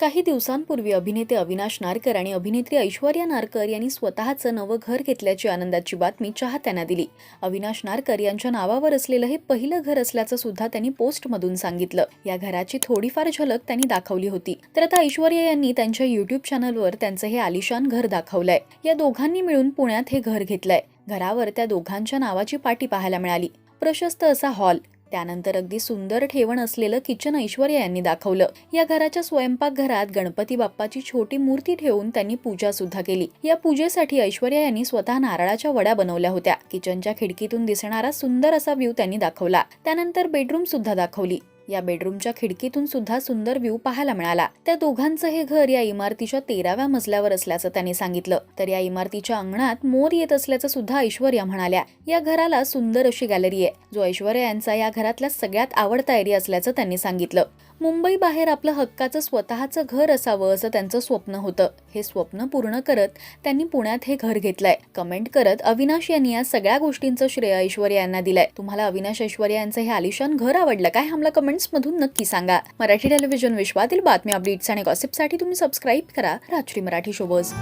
काही दिवसांपूर्वी अभिनेते अविनाश नारकर आणि अभिनेत्री ऐश्वर्या नारकर यांनी स्वतःचं नवं घर घेतल्याची आनंदाची बातमी चाहत्यांना दिली. अविनाश नारकर यांच्या नावावर असलेलं हे पहिलं घर असल्याचं सुद्धा त्यांनी पोस्टमधून सांगितलं. या घराची थोडीफार झलक त्यांनी दाखवली होती. तर आता ऐश्वर्या यांनी त्यांच्या युट्यूब चॅनलवर त्यांचं हे आलिशान घर दाखवलंय. या दोघांनी मिळून पुण्यात हे घर घेतलंय. घरावर त्या दोघांच्या नावाची पाटी पाहायला मिळाली. प्रशस्त असा हॉल त्यानंतर अगदी सुंदर ठेवण असलेलं किचन ऐश्वर्या यांनी दाखवलं. या घराच्या स्वयंपाकघरात गणपती बाप्पाची छोटी मूर्ती ठेवून त्यांनी पूजा सुद्धा केली. या पूजेसाठी ऐश्वर्या यांनी स्वतः नारळाच्या वड्या बनवल्या होत्या. किचनच्या खिडकीतून दिसणारा सुंदर असा व्ह्यू त्यांनी दाखवला. त्यानंतर बेडरूम सुद्धा दाखवली. या बेडरूमच्या खिडकीतून सुद्धा सुंदर व्ह्यू पाहायला मिळाला. त्या दोघांचं हे घर या इमारतीच्या तेराव्या मजल्यावर असल्याचं त्यांनी सांगितलं. तर या इमारतीच्या अंगणात मोर येत असल्याचं सुद्धा ऐश्वर्या म्हणाल्या. या घराला सुंदर अशी गॅलरी आहे. जो ऐश्वर्या यांचा या घरातला सगळ्यात आवडता एरिया असल्याचं त्यांनी सांगितलं. मुंबई बाहेर आपलं हक्काचं स्वतःचं घर असावं असं त्यांचं स्वप्न होतं. हे स्वप्न पूर्ण करत त्यांनी पुण्यात हे घर घेतलंय. कमेंट करत अविनाश यांनी या सगळ्या गोष्टींचं श्रेय ऐश्वर्या यांना दिलंय. तुम्हाला अविनाश ऐश्वर्या यांचं हे आलिशान घर आवडलं काय? आम्हाला कमेंट्स मधून नक्की सांगा. मराठी टेलिव्हिजन विश्वातील बातमी अपडेट्स आणि गॉसिपसाठी तुम्ही सबस्क्राईब करा. रात्री मराठी शोबज